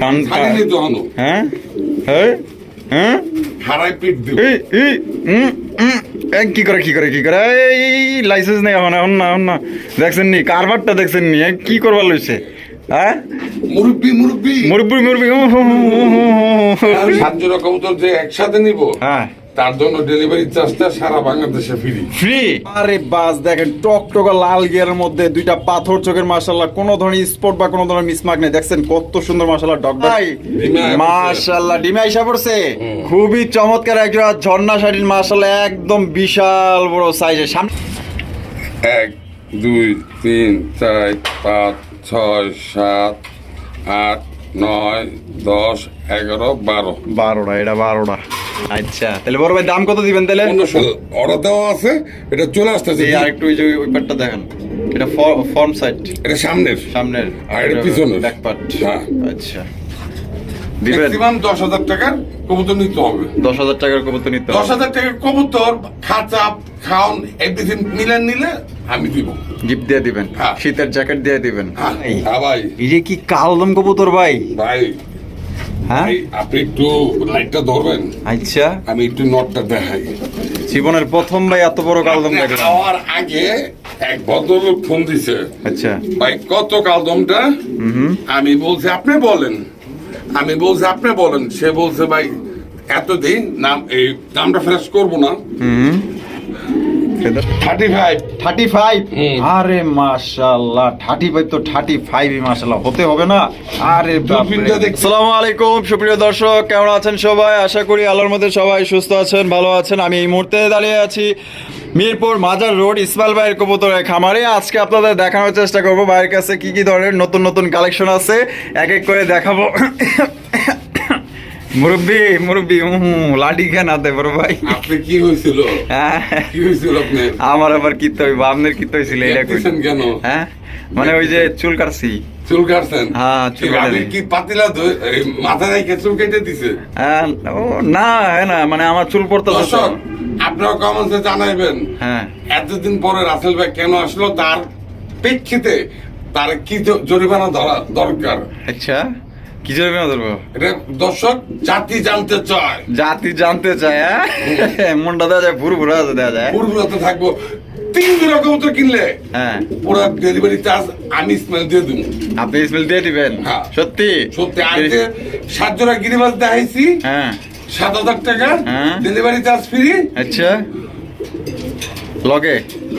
কান হ্যাঁ? হ্যাঁ? হ্যাঁ? হারাই পিট কি করে কি করে কি করে? এই লাইসেন্স নেই এখন এখন না এখন না। দেখছেন নি কারবারটা দেখছেন নি এ, কি করবার লইছে? হ্যাঁ? মুরব্বি মুরব্বি। মুরব্বি মুরব্বি কবুতর যে একসাথে নিব। হ্যাঁ। তার জন্য ডেলিভারি চার্জটা সারা বাংলাদেশে ফ্রি ফ্রি আরে বাস দেখেন টকটকা লাল গিয়ারের মধ্যে দুইটা পাথর চোখের মাশাল্লাহ কোনো ধরনের স্পট বা কোনো ধরনের মিসমার্ক নেই। দেখছেন কত সুন্দর মাশাল্লাহ ডগ ভাই পড়ছে। ডিমে আইসা পড়ছে। খুবই চমৎকার একটা ঝর্ণা শাড়ির মাশাল্লাহ একদম বিশাল বড় সাইজের সামনে এক দুই তিন চার পাঁচ ছয় সাত আট নয় দশ এগারো বারো। বারোটা এটা বারোটা। আচ্ছা তাহলে বড় ভাই দাম কত দিবেন তাহলে? অর্ডার দেওয়া আছে এটা চলে আসতেছে। এই আরেকটু ওই যে ওই পার্টটা দেখেন। এটা ফর্ম সাইড এটা সামনের। সামনের। আর এটা পিছনের। ব্যাক পার্ট হ্যাঁ। আচ্ছা। ম্যাক্সিমাম দশ হাজার টাকার কবুতর নিতে হবে। দশ হাজার টাকার কবুতর নিতে দশ হাজার টাকার কবুতর খাঁচা খাওন এভরিথিং মিলে নিলে আমি দিব। গিফট দিয়ে দিবেন। হ্যাঁ। শীতের জ্যাকেট দিয়ে দিবেন। হ্যাঁ এই, হ্যাঁ ভাই। এই যে কি কালদম কবুতর ভাই। ভাই হ্যাঁ? আপনি একটু লাইটটা ধরবেন। আচ্ছা। আমি একটু নটটা দেখাই। জীবনের প্রথম ভাই এত বড় কালদম দেখলাম খাওয়ার আগে এক ভদ্রলোক ফোন দিছে। আচ্ছা। ভাই কত কালদমটা? আমি বলছি আপনি বলেন। আমি বলছি আপনি বলেন। সে বলছে ভাই এতদিন নাম এই দামটা ফ্রেশ করব না। থার্টি ফাইভ থার্টি ফাইভ আরে মাশাল্লাহ থার্টি ফাইভ তো থার্টি মাশাল্লাহ হতে হবে না। আরে। আলাইকুম সুপ্রিয় দর্শক কেমন আছেন সবাই? আশা করি আল্লাহর মধ্যে সবাই সুস্থ আছেন ভালো আছেন। আমি এই মুহূর্তে দাঁড়িয়ে আছি মিরপুর মাজার রোড ইসমাইল ভাইয়ের কবুতরের খামারে। আজকে আপনাদের দেখানোর চেষ্টা করব ভাইয়ের কাছে কি কি ধরনের নতুন নতুন কালেকশন আছে। এক এক করে দেখাবো। মুরব্বি মুরব্বি লাডি কেন হাতে বড় ভাই? আপনি কি হয়েছিল? হ্যাঁ। কি হয়েছিল আপনি আমার আবার কিতে হইব আপনার কিতে হইছিল এটা কেন? হ্যাঁ? মানে ওই যে চুল কাটছি। চুল কাটছেন? হ্যাঁ, চুল কি। কি পাতিলা রেখে চুল কেটে দিছে? হ্যাঁ, ও না হ্যাঁ না মানে আমার চুল পড়তে দর্শক আপনারা কমেন্টে জানাইবেন। হ্যাঁ। এতদিন পরে রাসেল ভাই কেন আসলো? তার প্রেক্ষিতে তার কি জরিমানা ধরা দরকার? আচ্ছা। কি জন্য ধরবো এটা দর্শক জাতি জানতে চায়। জাতি জানতে চায় হ্যাঁ? মনটা দেওয়া যায় ভুরু ভুরু আছে দেওয়া যায়। পূর্বতে থাকব। তিন জোড়া কবুতর কিনলে হ্যাঁ। পুরো ডেলিভারি চার্জ আমি স্মেল দিয়ে দেবো। আপনি স্মেল দিয়ে দিবেন? হ্যাঁ। সত্যি? সত্যি আজকে সাত জোড়া গিরিবাজ দেখাইছি হ্যাঁ। সাত হাজার টাকা হ্যাঁ। ডেলিভারি চার্জ ফ্রি আচ্ছা। লগে?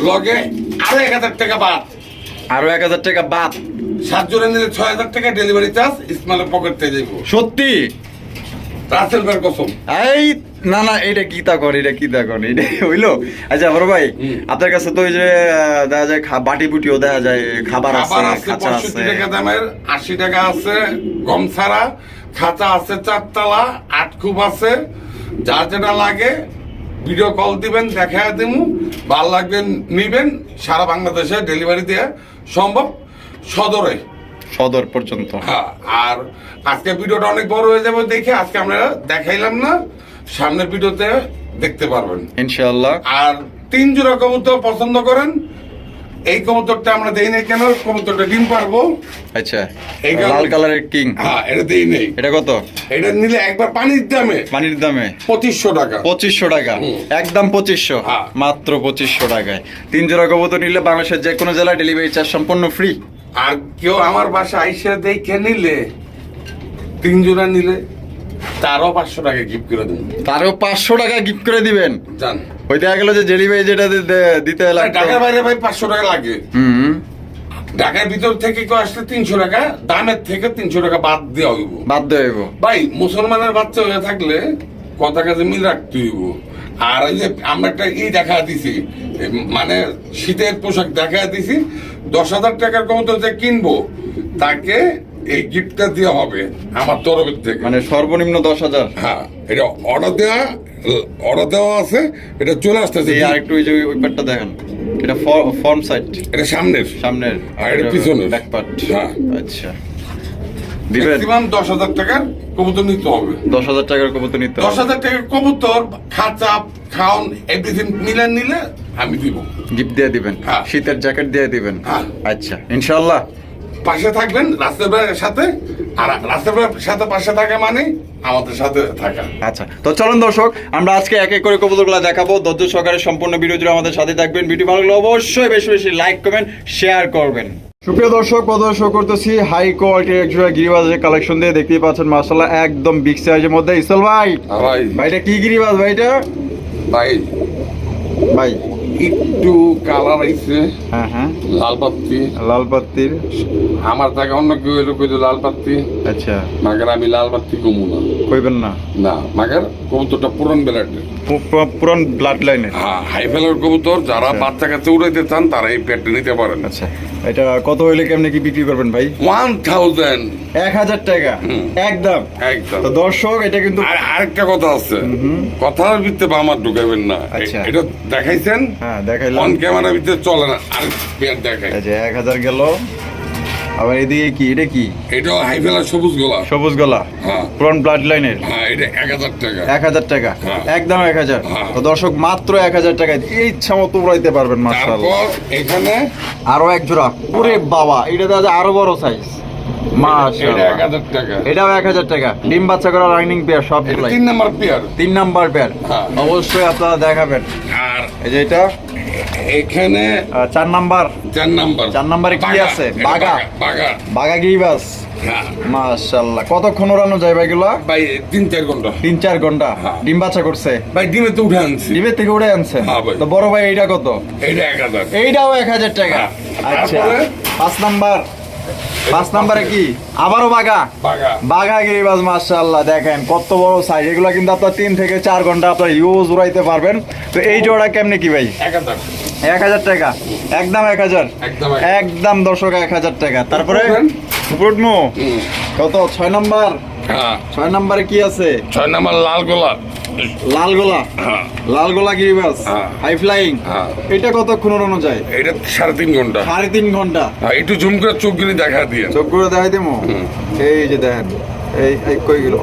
লগে আরও এক হাজার টাকা বাদ। আরও এক হাজার টাকা বাদ। নিলে ছয় হাজার টাকা ডেলিভারি চার্জ পকেট থেকে যাইব। সত্যি? রাসেল ভাইয়ের কসম। এই না না এটা কি তা কর এটা কি তা কর এটা হইল? আচ্ছা বড় ভাই আপনার কাছে তো ওই যে দেখা যায় বাটি বুটিও দেখা যায় খাবার আছে খাবার টাকা দামের আশি টাকা আছে গম ছাড়া খাঁচা আছে চারতলা আটকুপ আছে। যার যেটা লাগে ভিডিও কল দিবেন দেখা দিমু ভালো লাগবে নিবেন সারা বাংলাদেশে ডেলিভারি দেওয়া সম্ভব। সদরে। সদর পর্যন্ত। হ্যাঁ আর আজকে ভিডিওটা অনেক বড় হয়ে যাবে দেখে আজকে আমরা দেখাইলাম না সামনের ভিডিওতে দেখতে পারবেন। ইনশাআল্লাহ। আর তিন জোড়া কবুতর পছন্দ করেন এই কবুতরটা আমরা দেই নাই কেন কবুতরটা ডিম পারব। আচ্ছা এই লাল কালারের কিং। হ্যাঁ এটা দেই নেই। এটা কত? এটা নিলে একবার পানির দামে। পানির দামে। পঁচিশশো টাকা। পঁচিশশো টাকা। একদম পঁচিশশো। হ্যাঁ। মাত্র পঁচিশশো টাকায়। তিন জোড়া কবুতর নিলে বাংলাদেশের যে কোনো জেলায় ডেলিভারি চার্জ সম্পূর্ণ ফ্রি। আর কেউ আমার বাসা আইসা দেখে নিলে তিন জোড়া নিলে তারও পাঁচশো টাকা গিফট করে দেন তারও পাঁচশো টাকা গিফট করে দিবেন? জান। ওই দেখা গেল যে ডেলিভারি যেটা দি- দিতে লাগতো। ঢাকার বাইরে ভাই পাঁচশো টাকা লাগে। হুম। ঢাকার ভিতর থেকে কেউ আসলে তিনশো টাকা দামের থেকে তিনশো টাকা বাদ দেওয়া হইব। দেওয়া হইব। ভাই মুসলমানের বাচ্চা হয়ে থাকলে কথা কাজে মিল রাখতে হইব। আর এই যে আমরা একটা ই দেখা দিছি মানে শীতের পোশাক দেখা দিছি দশ হাজার টাকার কমতো যে কিনবো তাকে এই গিফটটা দেওয়া হবে আমার তরফের থেকে। মানে সর্বনিম্ন দশ হাজার। হ্যাঁ এটা অর্ডার দেওয়া অর্ডার দেওয়া আছে এটা চলে আসতেছে। এই আরেকটু ওই যে ওই পার্টটা দেখেন এটা ফর্ম সাইড এটা সামনের। সামনের। আর এটা পিছনের। ব্যাক পার্ট হ্যাঁ। আচ্ছা। দিবেন? ম্যাক্সিমাম দশ হাজার টাকার কবুতর নিতে হবে। দশ হাজার টাকার কবুতর নিতে দশ হাজার টাকার কবুতর খাঁচা খাওন এভরিথিং মিলে নিলে আমি দিব। গিফট দিয়ে দিবেন। হ্যাঁ। শীতের জ্যাকেট দিয়ে দিবেন। হ্যাঁ। আচ্ছা ইনশাআল্লাহ। পাশে থাকবেন রাস্তার সাথে। আর রাস্তার সাথে পাশে থাকা মানে আমাদের সাথে থাকা। আচ্ছা তো চলুন দর্শক আমরা আজকে এক এক করে কবুতরগুলো দেখাবো। ধৈর্য সহকারে সম্পূর্ণ ভিডিও আমাদের সাথে থাকবেন। ভিডিও ভালো লাগলে অবশ্যই বেশি বেশি লাইক কমেন্ট শেয়ার করবেন। সুপ্রিয় দর্শক প্রদর্শন করতেছি হাই কোয়ালিটির একজোড়া গিরিবাজের কালেকশন দিয়ে। দেখতেই পাচ্ছেন মার্শাল্লাহ একদম বিগ সাইজের মধ্যে। ইসল ভাই ভাই। ভাইটা কি গিরিবাজ ভাইটা? ভাই। ভাই। একটু কালার আইছে। হ্যাঁ হ্যাঁ। লাল পাত্তি। লাল পাত্তির? আমার থাকে অন্য কেউ এলো কইলো লাল পাত্তি। আচ্ছা। মাগার আমি লাল পাত্তি কমু না। কইবেন না? না মাগার কবুতরটা পুরন বেলাটের। পু- পুরান ব্লাড লাইনের হ্যাঁ হাই ফেলার কবুতর যারা বাচ্চা কাছে উড়াইতে চান তারা এই পেটটা নিতে পারেন। আচ্ছা এটা কত হইলে কেমনে কি বিক্রি করবেন ভাই? ওয়ান থাউজেন্ড এক হাজার টাকা। একদম। একদম। তো দর্শক এটা কিন্তু আর আরেকটা কথা আছে। কথার ভিত্তিতে আমার ঢুকাবেন না। আচ্ছা। এটা দেখাইছেন? হ্যাঁ দেখাইলাম। অন ক্যামেরা ভিতরে চলে না। আর পেয়ার দেখাই। যে এক হাজার গেল। আবার এদিকে কি? এটা কি? এটা সবুজ গলা। সবুজ গলা? হ্যাঁ। পুরান ব্লাড লাইনের হ্যাঁ এটা এক হাজার টাকা। এক হাজার টাকা? হ্যাঁ। একদম এক হাজার। হ্যাঁ। তো দর্শক মাত্র এক হাজার টাকায় এই ইচ্ছা মতো উড়াইতে পারবেন তারপর এখানে আরও এক জোড়া। ওরে বাবা এটা দাদা আরও বড় সাইজ এটাও এক হাজার টাকা। ডিম বাচ্চা করা লাইনিং পেয়ার সব তিন নাম্বার পেয়ার তিন নাম্বার পেয়ার হ্যাঁ। অবশ্যই আপনারা দেখাবেন। আর এই যে এটা? এখানে চার নাম্বার। চার নাম্বার। চার নাম্বারে কি আছে? বাগা। বাগা। বাগা। গিরিবাস হ্যাঁ। মাশাল্লাহ কতক্ষণ ওড়ানো যায় ভাইগুলো? ভাই তিন চার ঘণ্টা। তিন চার ঘণ্টা। হ্যাঁ। ডিম বাচ্চা করছে? ভাই ডিমে তো উঠে আনছি। ডিমের থেকে উঠে আনছে? তো বড় ভাই এইটা কত? এইটা এক হাজার। এইটাও এক হাজার টাকা। আচ্ছা। পাঁচ নাম্বার। পাঁচ নাম্বারে কি? আবারও বাগা বাঘা। গিরিবাজ মাশাআল্লাহ দেখেন কত বড় সাইজ এগুলো কিন্তু আপনার তিন থেকে চার ঘণ্টা আপনার ইউজ উড়াইতে পারবেন। তো এই জোড়া কেমনে কি ভাই? এক হাজার। টাকা। একদম এক হাজার। একদম দর্শক এক হাজার টাকা। তারপরে। কত? ছয় নাম্বার? হ্যাঁ। ছয় নাম্বারে কি আছে? ছয় নাম্বার লাল গোলাপ। লাল গোলা লাল গোলা গিরিবাস। High flying. এটা কতক্ষণ ওড়ানো যায়? এটা সাড়ে তিন ঘণ্টা। সাড়ে তিন ঘণ্টা। হ্যাঁ একটু জুম করে চোখ গুলি দেখা দিয়ে। চোখগুলো দেখাই দেবো এই যে দেখেন এই এই কই গেল?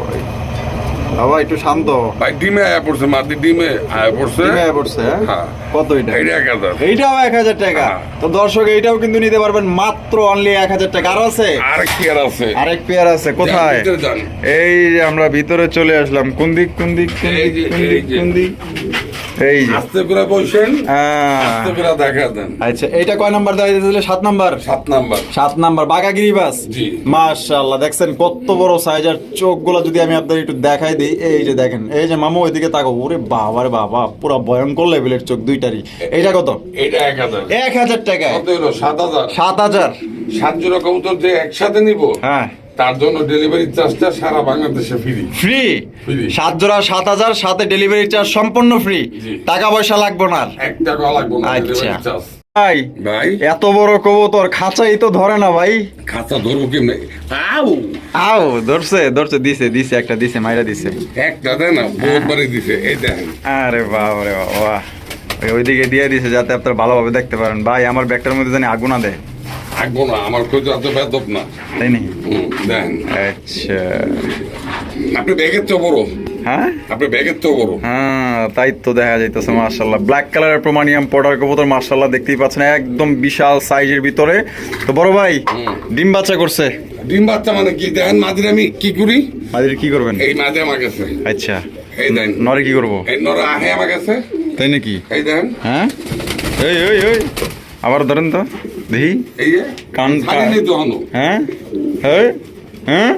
বাবা একটু শান্ত। ভাই ডিমে আয়া পড়ছে মাটি ডিমে আয়া পড়ছে। ডিমে আয়া পড়ছে হ্যাঁ? হ্যাঁ। কত এটা? এটা এক হাজার। এইটাও এক হাজার টাকা। হ্যাঁ। তো দর্শক এইটাও কিন্তু নিতে পারবেন মাত্র অনলি এক হাজার টাকা। আর আছে? আর কি আর আছে? আরেক পেয়ার আছে কোথায়। এই আমরা ভিতরে চলে আসলাম। কোন দিক কোন দিক কোন দিক কোন দিক কোন দিক? এই যে। আস্তে করে বসেন। আস্তে করে দেখা দেন। আচ্ছা এইটা কয় নাম্বার দেওয়া দিয়েছিল সাত নাম্বার? সাত নাম্বার। সাত নাম্বার বাগাগিরি বাস। মাশাআল্লাহ দেখছেন কত বড় সাইজ আর চোখগুলো যদি আমি আপনাদের একটু দেখাই দিই। এই যে দেখেন এই যে মামু ওইদিকে তাকো ওরে বাবা রে বাবা পুরো ভয়ঙ্কর লেভেলের চোখ দুইটারই। এইটা কত? এটা এক হাজার। এক হাজার টাকায়। কত হলো? সাত হাজার। সাত হাজার। সাত জোড়া কবুতর যে একসাথে নিব? হ্যাঁ। তার জন্য ডেলিভারি চার্জটা সারা বাংলাদেশে ফ্রি ফ্রি সাত জোড়া সাত হাজার সাথে ডেলিভারি চার্জ সম্পূর্ণ ফ্রি টাকা পয়সা লাগবে না এক টাকা লাগবে না আচ্ছা। ভাই ভাই? এত বড় কবুতর খাঁচাই তো ধরে না ভাই। খাতা ধরবো আউ! আও ধরছে ধরছে দিছে দিছে একটা দিছে মাইরা দিছে। একটা দেয় না বহুতবারই দিছে এই দেখেন। আরে বাবা রে বাবা ওইদিকে দিয়ে দিছে যাতে আপনারা ভালোভাবে দেখতে পারেন। ভাই আমার ব্যাগটার মধ্যে জানি আগুন না দেয় থাকব না আমার খোঁজ এত বেদব না। তাই নি দেখেন আচ্ছা। আপনি ব্যাগের তো বড়। হ্যাঁ? আপনি ব্যাগের তো বড়। হ্যাঁ তাই তো দেখা যাইতেছে মার্শাল্লাহ ব্ল্যাক কালারের প্রমাণিয়াম পটার কবুতর মার্শাল্লাহ দেখতেই পাচ্ছেন একদম বিশাল সাইজের ভিতরে। তো বড় ভাই। ডিম বাচ্চা করছে? ডিম বাচ্চা মানে কি? দেখেন মাঝে আমি কি করি? মাদির কি করবেন? এই আমার কাছে। আচ্ছা। এই দেখেন নরে কি করব? এই নরা আহে আমার কাছে। তাই নাকি? এই হ্যাঁ? এই ওই আবার ধরেন তো দেখি। এই যে কান- হ্যাঁ? হ্যাঁ?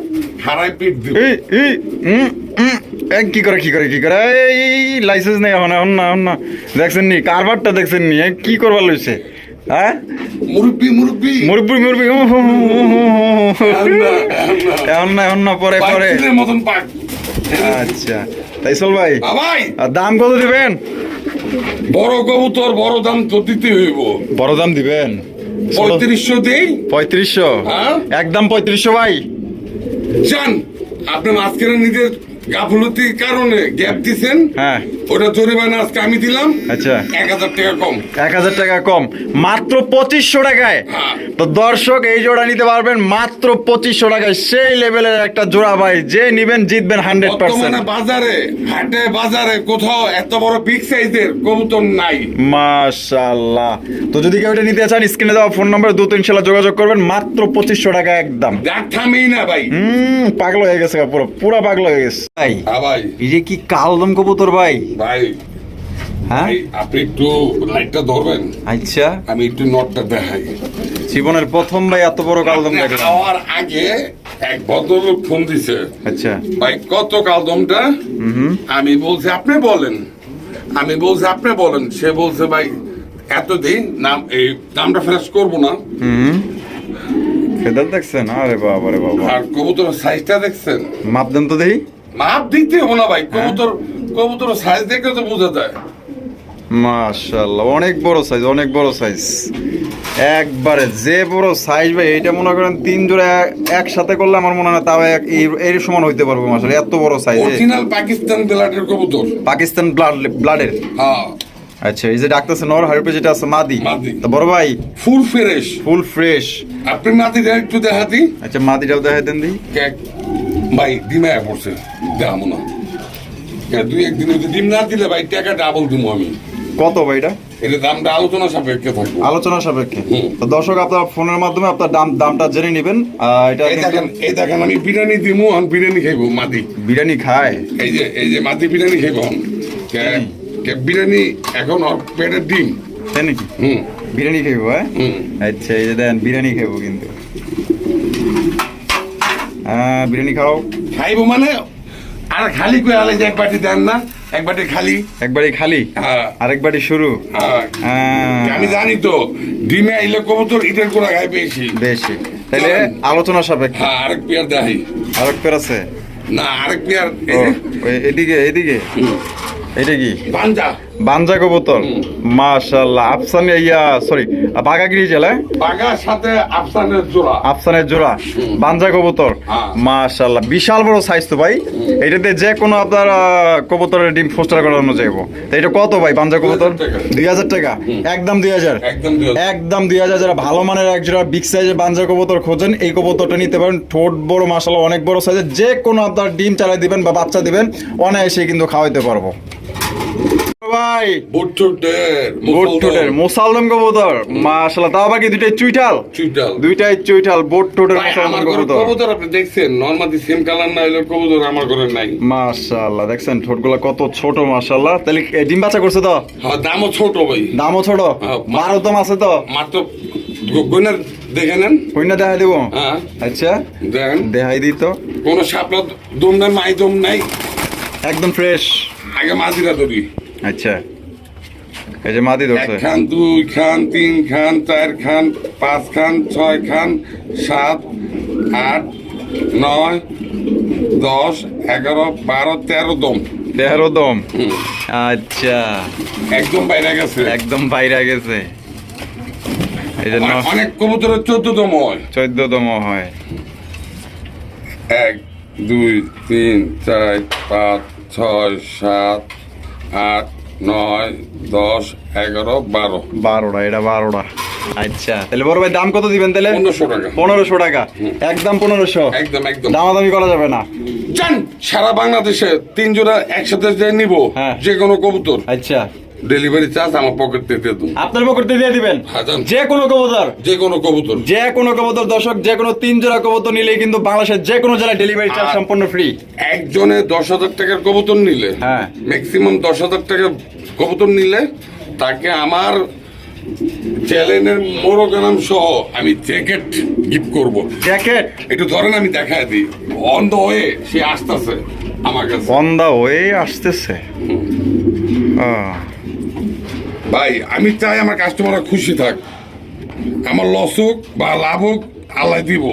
হারাই পিট এই এই উম, উম, এই, কি করে কি করে কি করে? এই লাইসেন্স নেই এখন এখন না এখন না। দেখছেন নি কারবারটা দেখছেন নি এ, কি করবার লইছে? হ্যাঁ? মুরব্বি মুরব্বি। মুরব্বি মুরব্বি হু, হু, হু, হু, হু। এখন না, এখন না। এখন না এখন না পরে পরে। মতন পাক। আচ্ছা। তাই চল ভাই ভাই। আর দাম কত দিবেন? বড় কবুতর বড় দাম তো দিতে হইব। বড় দাম দিবেন? পঁয়ত্রিশশো দেই? পঁয়ত্রিশশো? হ্যাঁ? একদম পঁয়ত্রিশশো ভাই। যান আপনি মাঝখানে নিজের গাফলতির কারণে গ্যাপ দিছেন। হ্যাঁ। ওটা জরিমানা আজকে আমি দিলাম। আচ্ছা। এক হাজার টাকা কম। এক হাজার টাকা কম। মাত্র পঁচিশশো টাকায়। হ্যাঁ। তো দর্শক এই জোড়া নিতে পারবেন মাত্র পঁচিশশো টাকায়। সেই লেভেলের একটা জোড়া ভাই যে নিবেন জিতবেন হান্ড্রেড পার্সেন্ট। বাজারে হাটে বাজারে কোথাও এত বড় বিগ সাইজের কবুতর নাই। মাশাল্লাহ তো যদি কেউ এটা নিতে চান স্ক্রিনে দেওয়া ফোন নাম্বার দু তিন সালে যোগাযোগ করবেন। মাত্র পঁচিশশো টাকা একদম। থামেই না ভাই। হুম পাগল হয়ে গেছে পুরো পুরো পাগল হয়ে গেছে। ভাই হ্যাঁ ভাই। এই যে কি কালদম কবুতর ভাই। ভাই হ্যাঁ? আপনি একটু লাইটটা ধরবেন। আচ্ছা। আমি একটু নটটা দেখাই। জীবনের প্রথম ভাই এত বড় কালদম দেখলাম। খাওয়ার আগে এক ভদ্রলোক ফোন দিছে। আচ্ছা। ভাই কত কালদমটা? আমি বলছি আপনি বলেন। আমি বলছি আপনি বলেন। সে বলছে ভাই এত দিন নাম এই দামটা ফ্রেশ করব না। হুম ফেদার দেখছেন? আরে বাবা রে বাবা। আর কবুতরের সাইজটা দেখছেন? মাপ দেন তো দেখি। মাপ দিতে হব না ভাই। কবুতর কবুতর সাইজ দেখে তো বোঝা যায়। মাশাআল্লাহ অনেক বড় সাইজ অনেক বড় সাইজ একবারে যে বড় সাইজ ভাই এটা মনে করেন তিন জোড়া এক- একসাথে করলে আমার মনে হয় তাও এক এর সমান হইতে পারব মাসাল এত বড় সাইজ অরিজিনাল পাকিস্তান বেলাটের কবুতর। পাকিস্তান ব্লাড ব্লাডের হ্যাঁ। আচ্ছা এই যে ডাকতেছে নর হারপে যেটা আছে মাদি। তো বড় ভাই? ফুল ফ্রেশ ফুল ফ্রেশ আপনি মাটিটা একটু দেখাতি। আচ্ছা মাদিটাও দেখাই দেন দি। ভাই ডিমে পড়ছে। দেখাবো না। কে, দুই একদিন ডিম না দিলে ভাই টাকা ডাবল দিব আমি। কত ভাই এটা? এটা দামটা আলোচনা সাপেক্ষে থাকব। আলোচনা সাপেক্ষে। তো দর্শক আপনার ফোনের মাধ্যমে আপনার দাম দামটা জেনে নেবেন। এটা এই দেখেন এই দেখেন আমি বিরিয়ানি দিমু আমি বিরিয়ানি খাইবো মাটি বিরিয়ানি খায়? এই যে এই যে মাটি বিরিয়ানি খাইবো বিরিয়ানি এখন পেটের ডিম। তাই নাকি? হুম। বিরিয়ানি খাইবো হ্যাঁ? আচ্ছা এই যে দেন বিরিয়ানি খাইবো কিন্তু। হ্যাঁ বিরিয়ানি খাও। খাইবো মানে আর খালি করে আলে এক বাটি দেন না এক বাটি খালি। একবারই খালি? আর একবারটি শুরু? হ্যাঁ। হ্যাঁ, আমি জানি তো ডিমে আইলে কবুতর ইটের করে গায়ে বেশি। বেশি। তাহলে আলোচনা সাপেক্ষে। হ্যাঁ আরেক পেয়ার দেখাই। আরেক পেয়ার আছে? না আরেক পেয়ার এদিকে এদিকে। এটা কি? বাঞ্জা বাঞ্জা কবুতর। মাশাল্লাহ আফসান ইয়া সরি বাগাগিরি জেলায় বাগার সাথে আফসানের জোড়া। আফসানের জোড়া। বাঞ্জা কবুতর। হ্যাঁ। মাশাল্লাহ বিশাল বড় সাইজ তো ভাই। এটাতে যে কোনো আপনার কবুতরের ডিম ফোস্টার করানো যাইবো। তো এটা কত ভাই বাঞ্জা কবুতর? 2000 টাকা। দুই হাজার টাকা? একদম দুই হাজার? একদম দুই হাজার। যারা ভালো মানের এক জোড়া বিগ সাইজের বাঞ্জা কবুতর খোঁজেন এই কবুতরটা নিতে পারেন। ঠোঁট বড় মাশাল্লাহ অনেক বড় সাইজের যে কোনো আপনার ডিম চালাই দিবেন বা বাচ্চা দিবেন অনায়াসে কিন্তু খাওয়াইতে পারব। ভাই। মোসালদম কবুতর। মাশাল্লাহ তাও আবার কি দুইটাই চুইঠাল? চুইটাল দুইটাই চুইঠাল বোট ঘরে কবুতর। কবুতর আপনি দেখছেন? নর্মালি সেম কালার না হলে কবুতর আমার ঘরে নাই। মাশাআল্লাহ দেখছেন? ঠোঁটগুলো কত ছোট মাশাআল্লাহ। তাহলে ডিম বাচ্চা করছে তো? হ্যাঁ দামও ছোট ভাই। দামও ছোট? হ্যাঁ, মারতম আছে তো মাত্র গইনার দেখে নেন। কইনা দেখা দিব? হ্যাঁ। আচ্ছা। দেখেন দেখাই দিই তো। কোনো সাপলা দম নাই মাই দম নাই। একদম ফ্রেশ আগে মাঝিরা ধরি। আচ্ছা। এই যে মাদি এক খান দুই খান তিন খান চার খান পাঁচ খান ছয় খান সাত আট নয় দশ এগারো বারো তেরো দম। দেহারও দম। আচ্ছা। একদম বাইরে গেছে। একদম বাইরে গেছে। এই জন্য অনেক- অনেক কবুতরের চোদ্দ দম হয়। চোদ্দ দম হয়। এক দুই তিন চার পাঁচ ছয় সাত আট নয় দশ এগারো বারো। বারোটা এটা বারোটা। আচ্ছা। তাহলে বড় ভাই দাম কত দিবেন তাহলে? পনেরোশো টাকা। পনেরোশো টাকা। একদম পনেরোশো। একদম একদম। দামাদামি করা যাবে না। জান সারা বাংলাদেশে তিন জোড়া একসাথে যে নিব হ্যাঁ। যে কোনো কবুতর। আচ্ছা। ডেলিভারি চার্জ আমার পকেট থেকে দেবো আপনার পকেটে দিয়ে দিবেন? হ্যাঁ, যে কোনো কবুতর? যে কোনো কবুতর। যে কোনো কবুতর দর্শক যে কোনো তিন জোড়া কবুতর নিলে কিন্তু বাংলাদেশের যে কোনো জেলায় ডেলিভারি চার্জ সম্পূর্ণ ফ্রি একজনে দশ হাজার টাকার কবুতর নিলে হ্যাঁ। ম্যাক্সিমাম দশ হাজার টাকার কবুতর নিলে তাকে আমার চ্যানেলের মোরগানাম সহ আমি জ্যাকেট গিফট করব। জ্যাকেট একটু ধরেন আমি দেখায় দিই। অন্ধ হয়ে সে আসতেছে আমার কাছে। বন্ধা হয়ে আসতেছে? আহ, ভাই আমি চাই আমার কাস্টমাররা খুশি থাক। আমার লস হোক বা লাভ হোক আল্লাহ দিব।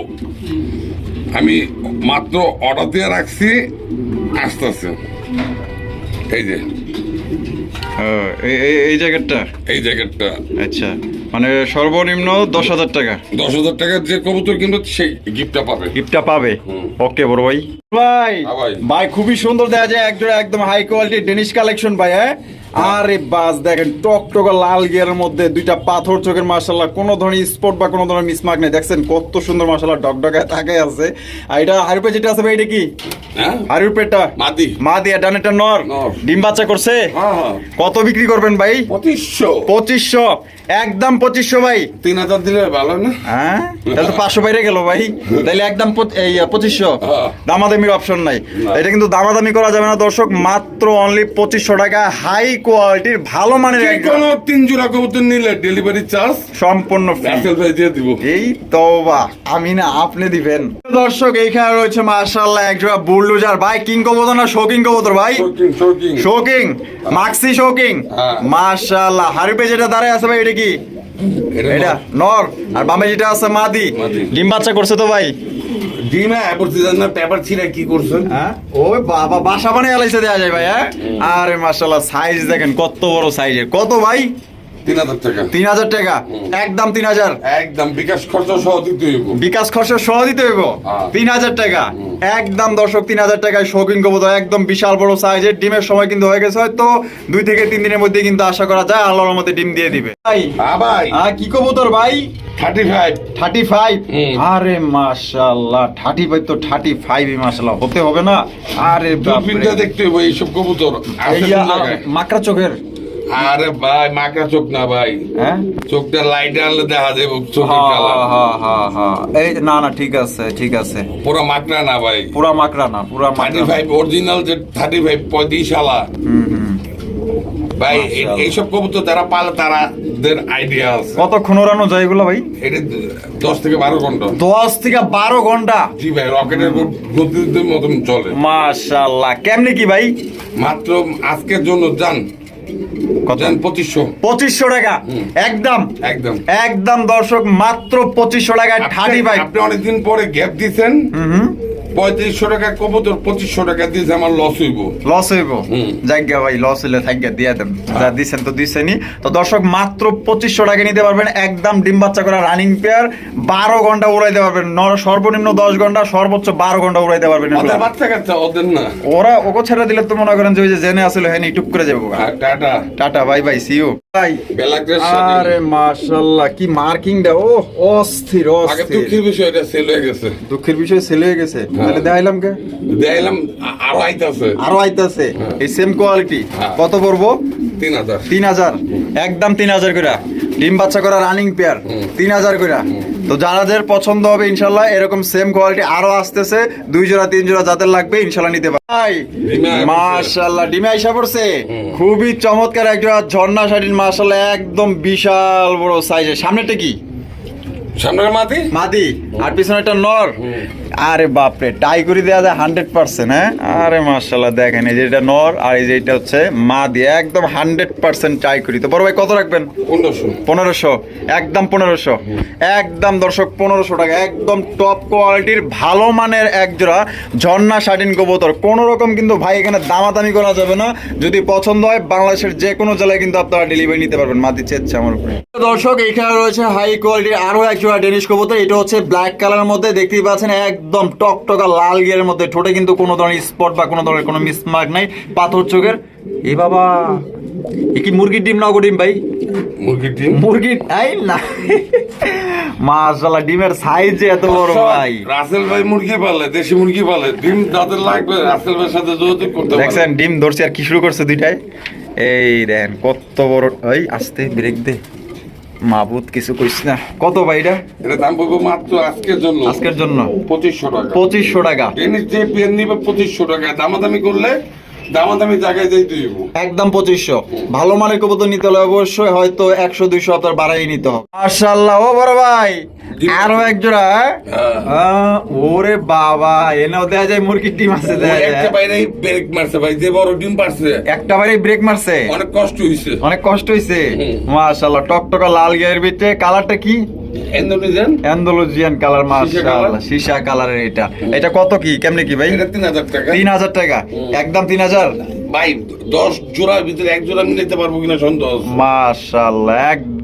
আমি মাত্র অর্ডার দিয়ে রাখছি আসতেছে। এই যে। এই- এই- এই জ্যাকেটটা? এই জ্যাকেটটা। আচ্ছা। মানে সর্বনিম্ন দশ হাজার টাকা। দশ হাজার টাকার যে কবুতর কিনবে সেই গিফটটা পাবে। গিফটটা পাবে? ওকে বড় ভাই। ভাই হ্যাঁ ভাই। ভাই খুবই সুন্দর দেখা যায় একজন একদম হাই কোয়ালিটি ডেনিশ কালেকশন ভাই হ্যাঁ? আরে বাস দেখেন টক টক লাল গিয়ারের মধ্যে দুইটা পাথর চোখের মার্শাল্লাহ কোনো ধরনের স্পট বা কোনো ধরনের মিসমার্ক নেই। দেখছেন কত সুন্দর মার্শাল্লাহ ডকডকায় থাকে আছে। আর এটা হারুপে যেটা আছে ভাই এটা কি? হ্যাঁ? হারুর পেটটা মাদি। মা দিয়া ডানেটা নর। নর। ডিম বাচ্চা করছে? হ্যাঁ হ্যাঁ। কত বিক্রি করবেন ভাই? পঁচিশশো। পঁচিশশো। একদম পঁচিশশো ভাই। তিন হাজার দিলে ভালো না? হ্যাঁ? তাহলে পাঁচশো বাইরে গেল ভাই। তাহলে একদম পঁচিশশো। দামাদামির অপশন নাই। এটা কিন্তু দামাদামি করা যাবে না দর্শক। মাত্র অনলি পঁচিশশো টাকা। হাই কোয়ালিটির ভালো মানের কোনো তিন জোড়া কবুতর নিলে ডেলিভারি চার্জ সম্পূর্ণ। রাসেল ভাই দিয়ে দিব। এই তো বা আমি না আপনি দিবেন। দর্শক এইখানে রয়েছে মার্শাল্লাহ একজোড়া বুলডুজার ভাই কিং কবুতর না শোকিং কবুতর ভাই? শৌকিং শৌকিং মাক্সি শোকিং। মার্শাল্লাহ হারিপে যেটা দাঁড়ায় আছে ভাই এটা কি? এটা নর। আর বামে যেটা আছে মাদি। ডিম বাচ্চা করছে তো ভাই? ডিমে অ্যাপরছি না পেপার ছিঁড়ে কি করছেন? হ্যাঁ? ওই বাবা বাসা বানিয়ে আলাইছে দেওয়া যায় ভাই হ্যাঁ? আরে সাইজ দেখেন কত বড় সাইজের কত ভাই? তিন হাজার টাকা। তিন হাজার টাকা। একদম তিন হাজার। একদম বিকাশ খরচ সহ দিতে হইব। বিকাশ খরচ সহ দিতে হইব। তিন হাজার টাকা। একদম দর্শক তিন হাজার টাকায় শৌখিন কবুতর একদম বিশাল বড় সাইজের ডিমের সময় কিন্তু হয়ে গেছে। হয়তো দুই থেকে তিন দিনের মধ্যে কিন্তু আশা করা যায় আল্লাহর মধ্যে ডিম দিয়ে দিবে। ভাই। হ্যাঁ ভাই। কি কবুতর ভাই? Thirty five. Thirty five? আরে মাশাল্লাহ থার্টি ফাইভ তো থার্টি মাশাল্লাহ হতে হবে না। আরে দেখতে এইসব কবুতর? মাকড়া চোখের। আরে ভাই মাকড়া চোখ না ভাই। হ্যাঁ? চোখটা লাইটে আনলে দেখা যাবে চোখের হ্যাঁ, কালার। হ্যাঁ, হ্যাঁ। এই না না ঠিক আছে ঠিক আছে। পুরো মাকড়া না ভাই। পুরা মাকড়া না পুরা থার্টি ফাইভ অরিজিনাল যে থার্টি ফাইভ পঁয়ত্রিশ হুম। ভাই। এইসব কবুতর যারা পালে তারাদের আইডিয়া আছে। কতক্ষণ ওড়ানো যায় এগুলো ভাই? এটা দশ থেকে বারো ঘণ্টা। দশ থেকে বারো ঘণ্টা? জি ভাই রকেটের গতির মতন চলে। মাশাল্লাহ কেমনি কি ভাই? মাত্র আজকের জন্য যান। পঁচিশশো। টাকা। একদম। একদম। একদম দর্শক মাত্র পঁচিশশো টাকা। ঠাডি ভাই। আপনি অনেকদিন পরে গ্যাপ হুম। পঁয়ত্রিশশো টাকা কবুতর পঁচিশশো টাকা দিয়েছে আমার লস হইব। লস হইব। জায়গা ভাই লস হইলে থাকবে দিয়ে দেন। যা দিছেন তো দিছেনই। তো দর্শক মাত্র পঁচিশশো টাকা নিতে পারবেন একদম ডিম বাচ্চা করা রানিং পেয়ার বারো ঘণ্টা উড়াইতে পারবেন। নর- সর্বনিম্ন দশ ঘণ্টা সর্বোচ্চ বারো ঘণ্টা উড়াইতে পারবেন বাচ্চা কাচ্চা ওদের না? ওরা ওকে ছেড়ে দিলে তো মনে করেন যে ওই যে জেনে আসলে হ্যাঁ টুক করে যাব টাটা। টাটা বাই বাই সিও ভাই আরে মাশাল্লাহ কি মার্কিংটা ও অস্থির আগে দুঃখের বিষয় এটা সেল হয়ে গেছে। দুঃখের বিষয় ছেলে হয়ে গেছে? তাহলে দেখাইলাম কে? দেখলাম আরও আইতাছে। আরও আইতাছে। এই সেম কোয়ালিটি হ্যাঁ। কত পড়ব? তিন হাজার। তিন হাজার। একদম তিন হাজার করে ডিম বাচ্চা করা রানিং পেয়ার তিন হাজার করে তো যাদের পছন্দ হবে ইনশাল্লাহ এরকম সেম কোয়ালিটি আরও আসতেছে। দুই জোড়া তিন জোড়া যাদের লাগবে ইনশাল্লাহ নিতে পারে ভাই ডিমে আইসা পড়ছে। মাশাল্লাহ ডিমে আইসা পড়ছে। খুবই চমৎকার একজোড়া ঝর্ণা শাড়ির মাশাল্লাহ একদম বিশাল বড় সাইজের সামনেটা কি? সামনের মাটি মাদি আর পিছনে একটা নর। আরে বাপরে টাই করে দেওয়া যায় হান্ড্রেড পার্সেন্ট হ্যাঁ? আরে মার্শাল্লাহ দেখেন এই যে এটা নর আর এই যে এটা হচ্ছে মাদি একদম হান্ড্রেড পার্সেন্ট টাই করি। তো বড় ভাই কত রাখবেন? পনেরোশো। পনেরোশো একদম পনেরোশো। একদম দর্শক পনেরোশো টাকা একদম টপ কোয়ালিটির ভালো মানের এক জোড়া ঝর্ণা শাটিন কবুতর। কোনো রকম কিন্তু ভাই এখানে দামাদামি করা যাবে না। যদি পছন্দ হয় বাংলাদেশের যে কোনো জেলায় কিন্তু আপনারা ডেলিভারি নিতে পারবেন। মাদি চেচ্ছে আমার উপরে। দর্শক এখানে রয়েছে হাই কোয়ালিটির আরও এক জোড়া ডেনিশ কবুতর এটা হচ্ছে ব্ল্যাক কালারের মধ্যে দেখতেই পাচ্ছেন একদম টকটকা লাল গিয়ারের মধ্যে ঠোঁটে কিন্তু কোনো ধরনের স্পট বা কোনো ধরনের কোনো মিসমার্ক নাই পাথর চোখের। এ বাবা এ কি মুরগির ডিম না ডিম ভাই? মুরগির ডিম? না। মাশাআল্লাহ ডিমের সাইজ এত বড় ভাই। রাসেল ভাই মুরগি পালে দেশি মুরগি পালে ডিম যাদের লাগবে রাসেল ভাইয়ের সাথে যোগাযোগ করতে দেখছেন ডিম ধরছে আর কি শুরু করছে দুইটাই। এই কত বড় এই আস্তে ব্রেক দে। মাবুত কিছু কইস না। কত ভাই এটা? এটা দাম পড়বে মাত্র আজকের জন্য। আজকের জন্য? পঁচিশশো টাকা। পঁচিশশো টাকা। এনে যে পেন নিবে পঁচিশশো টাকা দামাদামি করলে দামাদামি জায়গায় যাই দিব। একদম পঁচিশশো। ভালো মানের কবুতর নিতে হলে অবশ্যই হয়তো একশো দুইশো আপনার বাড়াই নিতে হবে। মার্শাল্লাহ ও বড় ভাই। আরও এক জোড়া হ্যাঁ? ওরে বাবা দেখা যায় মুরগির ডিম আছে। একটা বাইরে ব্রেক মারছে ভাই যে বড় ডিম পারছে। একটা বারে ব্রেক মারছে। অনেক কষ্ট অনেক কষ্ট টকটকা লাল গিয়ার ভিতরে কালারটা কি? ইন্দোনেশিয়ান অ্যান্ডালুজিয়ান কালার মাশাআল্লাহ সীসা কালারের এটা। এটা কত কি? কেমনে কি ভাই? এটা তিন হাজার টাকা। তিন হাজার টাকা। একদম তিন হাজার? ভাই দশ জোড়ার ভিতরে এক জোড়া মিলাইতে পারব কিনা সন্দেহ আছে। মাশাআল্লাহ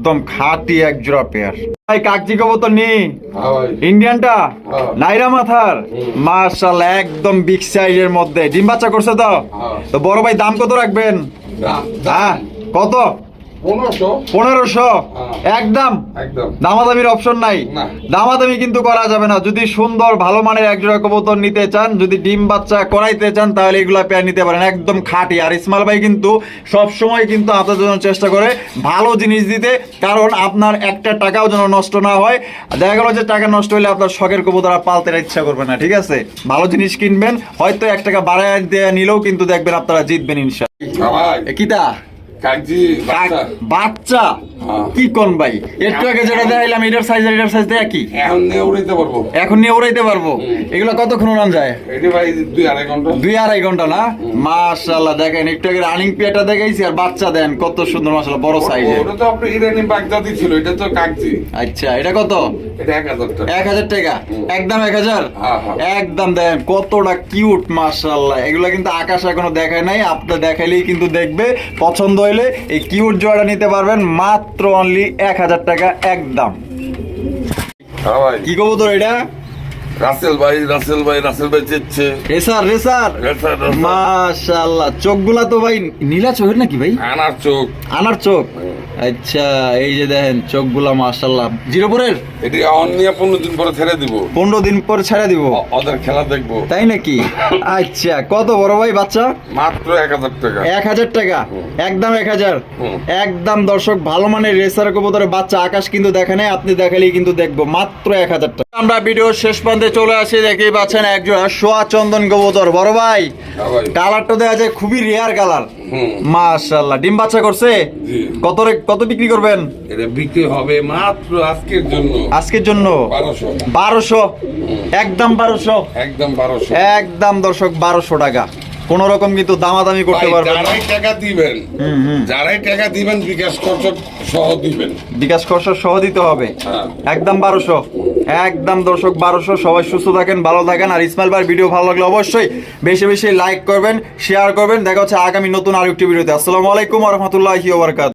একদম খাঁটি এক জোড়া পেয়ার। ভাই কাকজি কবুতর নি? হ্যাঁ ইন্ডিয়ানটা? হ্যাঁ। নাইরা মাথার? মার্শাল একদম বিগ সাইজের মধ্যে। ডিম বাচ্চা করছে তো? হ্যাঁ। তো বড় ভাই দাম কত রাখবেন? হ্যাঁ কত? পনেরোশো? হ্যাঁ। একদম? একদম। দামাদামির অপশন নাই। দামাদামি কিন্তু করা যাবে না। যদি সুন্দর ভালো মানের একজোড়া কবুতর নিতে চান যদি ডিম বাচ্চা করাইতে চান তাহলে এগুলা পেয়ার নিতে পারেন। একদম খাঁটি। আর ইসমাল ভাই কিন্তু সব সময় কিন্তু আপনার জন্য চেষ্টা করে ভালো জিনিস দিতে কারণ আপনার একটা টাকাও যেন নষ্ট না হয়। দেখা গেল যে টাকা নষ্ট হলে আপনার শখের কবুতর আর পালতে ইচ্ছা করবে না ঠিক আছে? ভালো জিনিস কিনবেন হয়তো এক টাকা বাড়ায় দিয়ে নিলেও কিন্তু দেখবেন আপনারা জিতবেন ইনশা হ্যাঁ কিতা? বাচ্চা। হ্যাঁ। কি কোন ভাই? একটু আগে যেটা দেখাইলাম এটার সাইজ এটার সাইজ একই। এখন নিয়ে উড়াইতে পারব। এখন নিয়ে উড়াইতে পারব। এগুলো কতক্ষণ উড়ান যায়? এটি ভাই দুই আড়াই ঘণ্টা। দুই আড়াই ঘণ্টা না? মাশাল্লাহ দেখেন একটু আগে রানিং পেয়ারটা দেখাইছি আর বাচ্চা দেন কত সুন্দর মাশাল্লাহ বড় সাইজের ওটা তো আপনি ইরানি বাগদাদি ছিল এটা তো কাকজি। আচ্ছা এটা কত? এটা এক হাজার টাকা। এক হাজার টাকা? একদম এক হাজার? হ্যাঁ, হ্যাঁ। একদম দেখেন কতটা কিউট মাশাল্লাহ এগুলো কিন্তু আকাশ এখনও দেখায় নাই আপনার দেখাইলেই কিন্তু দেখবে পছন্দ হইলে এই কিউট জোড়াটা নিতে পারবেন মাত্র অনলি এক হাজার টাকা একদম। হ্যাঁ কি কবো তোর এটা? রাসেল ভাই রাসেল ভাই রাসেল ভাই চেচ্ছে। Racer racer racer. মাশাআল্লাহ চোখগুলা তো ভাই নীলা চোখের নাকি ভাই? আনার চোখ। আনার চোখ? আচ্ছা এই যে দেখেন চোখগুলা মাশাআল্লাহ। জিরোপুরের এটি অন্য পনেরো দিন পরে ছেড়ে দিব। পনেরো দিন পর ছেড়ে দিব। ওদের খেলা দেখব। তাই নাকি? আচ্ছা কত বড় ভাই বাচ্চা? মাত্র এক হাজার টাকা। এক হাজার টাকা? একদম এক হাজার? একদম দর্শক ভালো মানের রেসার কবুতরের বাচ্চা আকাশ কিন্তু দেখে নাই আপনি দেখালেই কিন্তু দেখব। মাত্র এক হাজার টাকা। আমরা ভিডিও শেষ প্রান্তে চলে আসি দেখেই পাচ্ছেন একজোড়া সোয়া চন্দন কবুতর বড় ভাই হ্যাঁ কালারটা দেখা যায় খুবই রেয়ার কালার মাশাআল্লাহ ডিম বাচ্চা করছে? কত কত বিক্রি করবেন? এটা বিক্রি হবে মাত্র আজকের জন্য। আজকের জন্য? বারোশো। বারোশো? একদম বারোশো? একদম বারোশো। একদম দর্শক বারোশো টাকা। কোন রকম কিন্তু দামাদামি করতে পারবেন যারাই টাকা দিবেন যারাই টাকা দিবেন বিকাশ খরচ সহ দিবেন। বিকাশ খরচ সহ দিতে হবে। হ্যাঁ। একদম বারোশো। একদম দর্শক বারোশো। সবাই সুস্থ থাকেন ভালো থাকেন। আর ইসমাইল ভাই ভিডিও ভালো লাগলে অবশ্যই বেশি বেশি লাইক করবেন শেয়ার করবেন। দেখা হচ্ছে আগামী নতুন আরেকটি ভিডিওতে। আসসালামু আলাইকুম রহমতুল্লাহি ওবরকাত